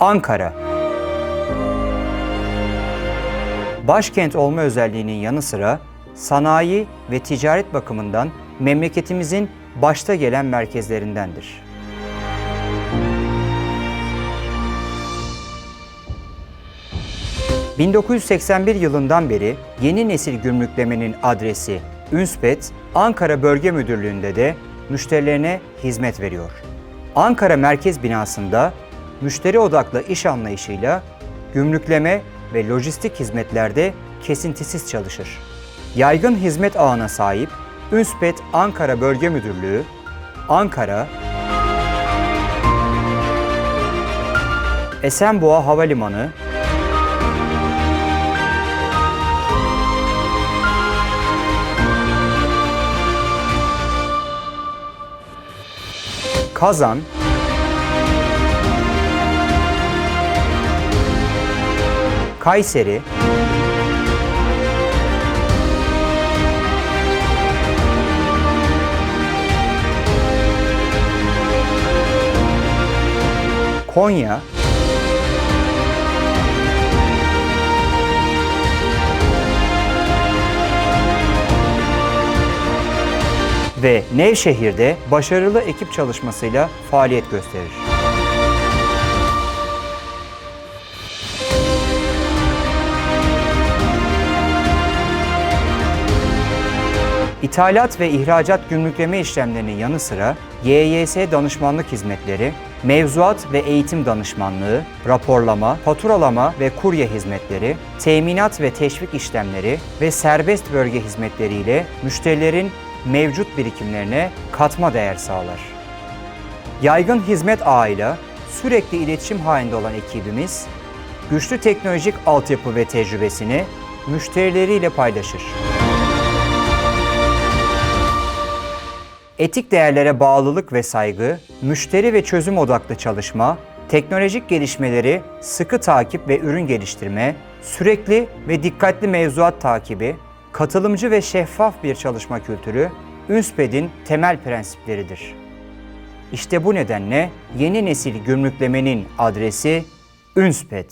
Ankara Başkent olma özelliğinin yanı sıra sanayi ve ticaret bakımından memleketimizin başta gelen merkezlerindendir. ...1981 yılından beri yeni nesil gümrüklemenin adresi Ünspet, Ankara Bölge Müdürlüğü'nde de müşterilerine hizmet veriyor. Ankara Merkez Binası'nda müşteri odaklı iş anlayışıyla gümrükleme ve lojistik hizmetlerde kesintisiz çalışır. Yaygın hizmet ağına sahip Ünspet Ankara Bölge Müdürlüğü, Ankara, Esenboğa Havalimanı, Kazan, Kayseri, Konya, ve Nevşehir'de başarılı ekip çalışmasıyla faaliyet gösterir. İthalat ve ihracat gümrükleme işlemlerinin yanı sıra YYS danışmanlık hizmetleri, mevzuat ve eğitim danışmanlığı, raporlama, faturalama ve kurye hizmetleri, teminat ve teşvik işlemleri ve serbest bölge hizmetleriyle müşterilerin mevcut birikimlerine katma değer sağlar. Yaygın hizmet ağıyla sürekli iletişim halinde olan ekibimiz, güçlü teknolojik altyapı ve tecrübesini müşterileriyle paylaşır. Etik değerlere bağlılık ve saygı, müşteri ve çözüm odaklı çalışma, teknolojik gelişmeleri sıkı takip ve ürün geliştirme, sürekli ve dikkatli mevzuat takibi, katılımcı ve şeffaf bir çalışma kültürü Ünsped'in temel prensipleridir. İşte bu nedenle yeni nesil gümrüklemenin adresi Ünsped.